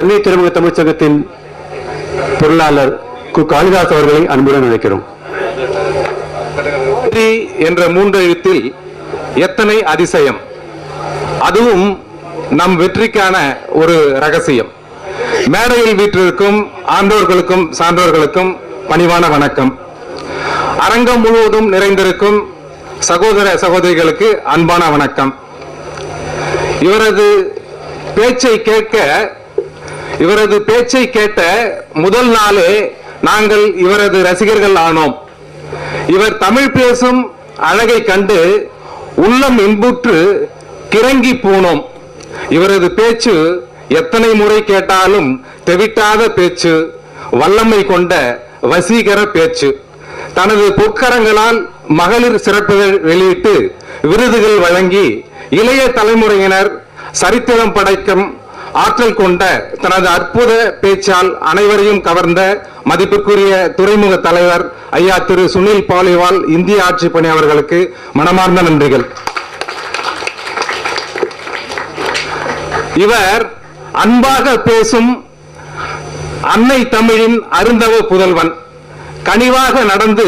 சென்னை துறைமுக தமிழ்ச்சங்கத்தின் பொருளாளர் கு. காளிதாஸ் அவர்களை அன்புடன் அழைக்கிறோம். என்ற மூன்று எழுத்தில் எத்தனை அதிசயம்? அதுவும் நம் வெற்றிக்கான ஒரு ரகசியம். மேடையில் வீற்றிருக்கும் ஆண்டோர்களுக்கும் சான்றோர்களுக்கும் பணிவான வணக்கம். அரங்கம் முழுவதும் நிறைந்திருக்கும் சகோதர சகோதரிகளுக்கு அன்பான வணக்கம். இவரது பேச்சை கேட்க இவரது பேச்சை கேட்ட முதல் நாளே நாங்கள் இவரது ரசிகர்கள் ஆனோம். இவர் தமிழ் பேசும் அழகை கண்டு உள்ளம் இன்புற்று கிறங்கி போனோம் இவரது பேச்சு எத்தனை முறை கேட்டாலும் தெவிட்டாத பேச்சு வல்லமை கொண்ட வசீகர பேச்சு. தனது பொற்கரங்களால் மகளிர் சிறப்புகள் வெளியிட்டு விருதுகள் வழங்கி இளைய தலைமுறையினர் சரித்திரம் படைக்கும் ஆற்றல் கொண்ட தனது அற்புத பேச்சால் அனைவரையும் கவர்ந்த மதிப்புக்குரிய துறைமுக தலைவர் ஐயா திரு சுனில் பாலிவால் இந்திய ஆட்சி பணி அவர்களுக்கு மனமார்ந்த நன்றிகள். இவர் அன்பாக பேசும் அன்னை தமிழின் அருந்தவ புதல்வன். கனிவாக நடந்து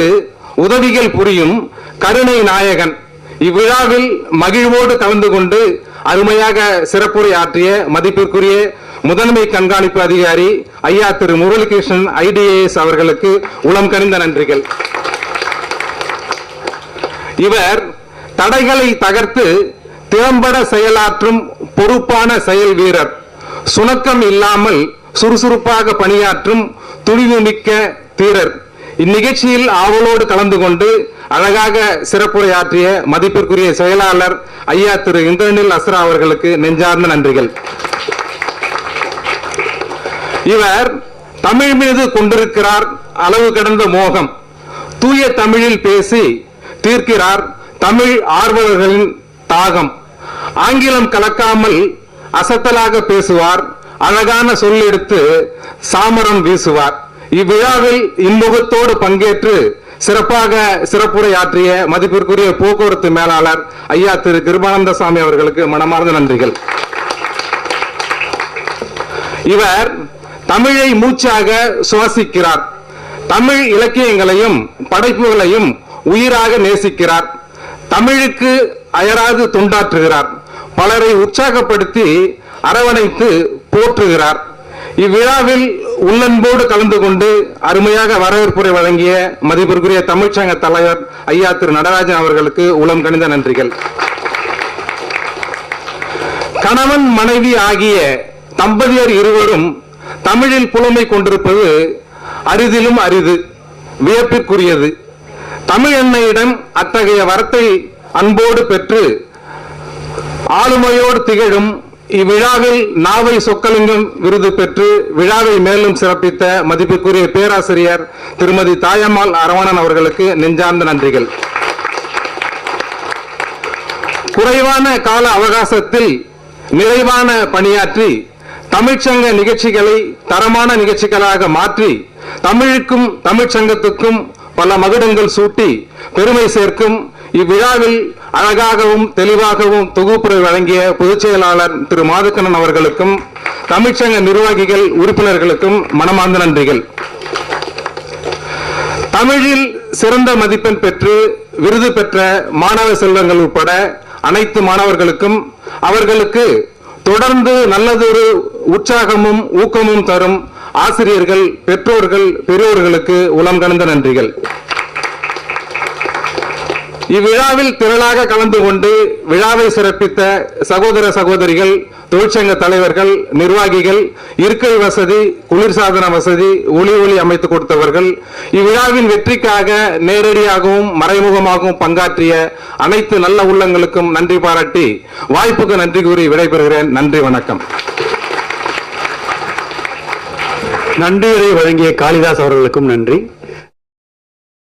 உதவிகள் புரியும் கருணை நாயகன். இவ்விழாவில் மகிழ்வோடு கலந்து கொண்டு அருமையாக சிறப்புரை ஆற்றிய மதிப்பிற்குரிய முதன்மை கண்காணிப்பு அதிகாரி ஐயா திரு முரளிகிருஷ்ணன் ஐடிஏஎஸ் அவர்களுக்கு உளம் கனிந்த நன்றிகள். இவர் தடைகளை தகர்த்து திறம்பட செயலாற்றும் பொறுப்பான செயல் வீரர். சுணக்கம் இல்லாமல் சுறுசுறுப்பாக பணியாற்றும் துணிவுமிக்க தீரர் இந்நிகழ்ச்சியில் ஆவலோடு கலந்து கொண்டு அழகாக சிறப்புரையாற்றிய மதிப்பிற்குரிய செயலாளர் ஐயா திரு இந்திரனில் அஸ்ரா அவர்களுக்கு நெஞ்சார்ந்த நன்றிகள். இவர் தமிழ் மீது கொண்டிருக்கிறார் அளவு கடந்த மோகம். தூய தமிழில் பேசி தீர்க்கிறார் தமிழ் ஆர்வலர்களின் தாகம். ஆங்கிலம் கலக்காமல் அசத்தலாக பேசுவார் அழகான சொல் எடுத்து சாமரம் வீசுவார். இவ்விழாவில் இன்முகத்தோடு பங்கேற்று சிறப்பாக சிறப்புரை ஆற்றிய மதிப்பிற்குரிய போக்குவரத்து மேலாளர் ஐயா திரு கிருபானந்த சாமி அவர்களுக்கு மனமார்ந்த நன்றிகள். இவர் தமிழை மூச்சாக சுவாசிக்கிறார். தமிழ் இலக்கியங்களையும் படைப்புகளையும் உயிராக நேசிக்கிறார். தமிழுக்கு அயராது துண்டாற்றுகிறார். பலரை உற்சாகப்படுத்தி அரவணைத்து போற்றுகிறார். இவ்விழாவில் உள்ளன்போடு கலந்து கொண்டு அருமையாக வரவேற்புரை வழங்கிய மதிப்பிற்குரிய தமிழ்ச்சங்க தலைவர் ஐயா திரு நடராஜன் அவர்களுக்கு உளம் கணிந்த நன்றிகள். கணவன் மனைவி ஆகிய தம்பதியர் இருவரும் தமிழில் புலமை கொண்டிருப்பது அரிதிலும் அரிது வியப்பிற்குரியது. தமிழ் எண்ணெயிடம் அத்தகைய வரத்தை அன்போடு பெற்று ஆளுமையோடு திகழும் இவ்விழாவில் நாவை சொக்கலிங்கம் விருது பெற்று விழாவை மேலும் சிறப்பித்த மதிப்புக்குரிய பேராசிரியர் திருமதி தாயம்மாள் அரவணன் அவர்களுக்கு நெஞ்சார்ந்த நன்றிகள். குறைவான கால அவகாசத்தில் நிறைவான பணியாற்றி தமிழ்ச்சங்க நிகழ்ச்சிகளை தரமான நிகழ்ச்சிகளாக மாற்றி தமிழுக்கும் தமிழ்ச்சங்கத்துக்கும் பல மகுடங்கள் சூட்டி பெருமை சேர்க்கும் இவ்விழாவில் அழகாகவும் தெளிவாகவும் தொகுப்புரை வழங்கிய பொதுச் செயலாளர் திரு மாதக்கண்ணன் அவர்களுக்கும் தமிழ்ச்சங்க நிர்வாகிகள் உறுப்பினர்களுக்கும் மனமார்ந்த நன்றிகள். தமிழில் சிறந்த மதிப்பெண் பெற்று விருது பெற்ற மாணவ செல்வங்கள் உட்பட அனைத்து மாணவர்களுக்கும் அவர்களுக்கு தொடர்ந்து நல்லதொரு உற்சாகமும் ஊக்கமும் தரும் ஆசிரியர்கள் பெற்றோர்கள் பெரியோர்களுக்கு உளம் கலந்த நன்றிகள். இவ்விழாவில் திரளாக கலந்து கொண்டு விழாவை சிறப்பித்த சகோதர சகோதரிகள் தொழிற்சங்க தலைவர்கள் நிர்வாகிகள் இருக்கை வசதி குளிர்சாதன வசதி ஒளி ஒளி அமைத்து கொடுத்தவர்கள் இவ்விழாவின் வெற்றிக்காக நேரடியாகவும் மறைமுகமாகவும் பங்காற்றிய அனைத்து நல்ல உள்ளங்களுக்கும் நன்றி பாராட்டி வாய்ப்புக்கு நன்றி கூறி விடைபெறுகிறேன். நன்றி வணக்கம். நன்றியுரை வழங்கிய காளிதாஸ் அவர்களுக்கும் நன்றி.